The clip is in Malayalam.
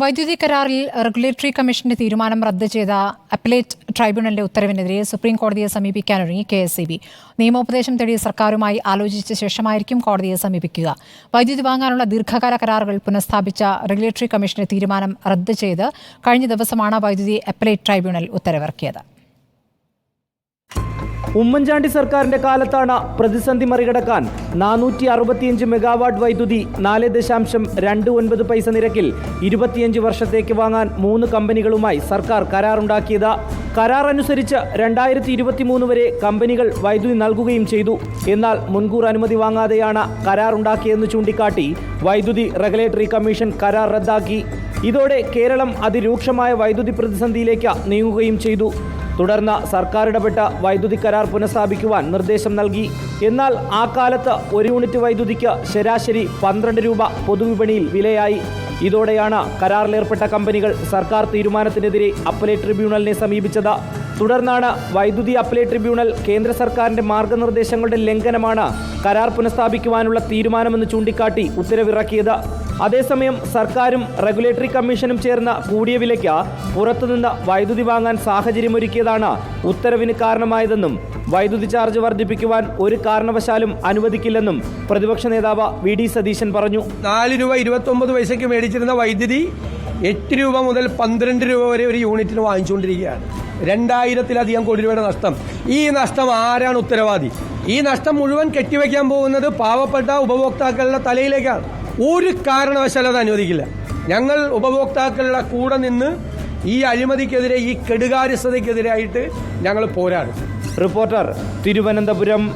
വൈദ്യുതി കരാറിൽ റെഗുലേറ്ററി കമ്മീഷന്റെ തീരുമാനം റദ്ദ് ചെയ്ത അപ്പലേറ്റ് ട്രൈബ്യൂണലിന്റെ ഉത്തരവിനെതിരെ സുപ്രീം കോടതിയെ സമീപിക്കാനൊരുങ്ങി കെ എസ് ബി. നിയമോപദേശം തേടിയ സർക്കാരുമായി ആലോചിച്ച ശേഷമായിരിക്കും കോടതിയെ സമീപിക്കുക. വൈദ്യുതി വാങ്ങാനുള്ള ദീർഘകാല കരാറുകൾ പുനഃസ്ഥാപിച്ച റെഗുലേറ്ററി കമ്മീഷന്റെ തീരുമാനം റദ്ദ് ചെയ്ത് കഴിഞ്ഞ ദിവസമാണ് വൈദ്യുതി അപ്പലേറ്റ് ട്രൈബ്യൂണൽ ഉത്തരവിറക്കിയത്. ഉമ്മൻചാണ്ടി സർക്കാരിന്റെ കാലത്താണ് പ്രതിസന്ധി മറികടക്കാൻ നാനൂറ്റി അറുപത്തിയഞ്ച് മെഗാവാട്ട് വൈദ്യുതി നാല് ദശാംശം രണ്ട് ഒൻപത് പൈസ നിരക്കിൽ ഇരുപത്തിയഞ്ച് വർഷത്തേക്ക് വാങ്ങാൻ മൂന്ന് കമ്പനികളുമായി സർക്കാർ കരാറുണ്ടാക്കിയത്. കരാർ അനുസരിച്ച് രണ്ടായിരത്തി ഇരുപത്തി മൂന്ന് വരെ കമ്പനികൾ വൈദ്യുതി നൽകുകയും ചെയ്തു. എന്നാൽ മുൻകൂർ അനുമതി വാങ്ങാതെയാണ് കരാർ ഉണ്ടാക്കിയതെന്ന് ചൂണ്ടിക്കാട്ടി വൈദ്യുതി റെഗുലേറ്ററി കമ്മീഷൻ കരാർ റദ്ദാക്കി. ഇതോടെ കേരളം അതിരൂക്ഷമായ വൈദ്യുതി പ്രതിസന്ധിയിലേക്ക് നീങ്ങുകയും ചെയ്തു. തുടർന്ന് സർക്കാർ ഇടപെട്ട വൈദ്യുതി കരാർ പുനഃസ്ഥാപിക്കുവാൻ നിർദ്ദേശം നൽകി. എന്നാൽ ആ കാലത്ത് ഒരു യൂണിറ്റ് വൈദ്യുതിക്ക് ശരാശരി പന്ത്രണ്ട് രൂപ പൊതുവിപണിയിൽ വിലയായി. ഇതോടെയാണ് കരാറിലേർപ്പെട്ട കമ്പനികൾ സർക്കാർ തീരുമാനത്തിനെതിരെ അപ്പലേറ്റ് ട്രിബ്യൂണലിനെ സമീപിച്ചത്. തുടർന്നാണ് വൈദ്യുതി അപ്പലേറ്റ് ട്രിബ്യൂണൽ കേന്ദ്ര സർക്കാരിന്റെ മാർഗനിർദ്ദേശങ്ങളുടെ ലംഘനമാണ് കരാർ പുനഃസ്ഥാപിക്കുവാനുള്ള തീരുമാനമെന്ന് ചൂണ്ടിക്കാട്ടി ഉത്തരവിറക്കിയത്. അതേസമയം സർക്കാരും റെഗുലേറ്ററി കമ്മീഷനും ചേർന്ന കൂടിയ വിലയ്ക്ക് പുറത്തുനിന്ന് വൈദ്യുതി വാങ്ങാൻ സാഹചര്യമൊരുക്കിയതാണ് ഉത്തരവിന് കാരണമായതെന്നും വൈദ്യുതി ചാർജ് വർദ്ധിപ്പിക്കുവാൻ ഒരു കാരണവശാലും അനുവദിക്കില്ലെന്നും പ്രതിപക്ഷ നേതാവ് വി ഡി സതീശൻ പറഞ്ഞു. നാല് രൂപ ഇരുപത്തൊമ്പത് പൈസയ്ക്ക് മേടിച്ചിരുന്ന വൈദ്യുതി എട്ട് രൂപ മുതൽ പന്ത്രണ്ട് രൂപ വരെ ഒരു യൂണിറ്റിന് വാങ്ങിച്ചുകൊണ്ടിരിക്കുകയാണ്. രണ്ടായിരത്തിലധികം കോടി രൂപയുടെ നഷ്ടം. ഈ നഷ്ടം ആരാണ് ഉത്തരവാദി? ഈ നഷ്ടം മുഴുവൻ കെട്ടിവെക്കാൻ പോകുന്നത് പാവപ്പെട്ട ഉപഭോക്താക്കളുടെ തലയിലേക്കാണ്. ഒരു കാരണവശാലും അത് അനുവദിക്കില്ല. ഞങ്ങൾ ഉപഭോക്താക്കളുടെ കൂടെ നിന്ന് ഈ അഴിമതിക്കെതിരെ ഈ കെടുകാര്യസ്ഥതയ്ക്കെതിരായിട്ട് ഞങ്ങൾ പോരാടും. റിപ്പോർട്ടർ തിരുവനന്തപുരം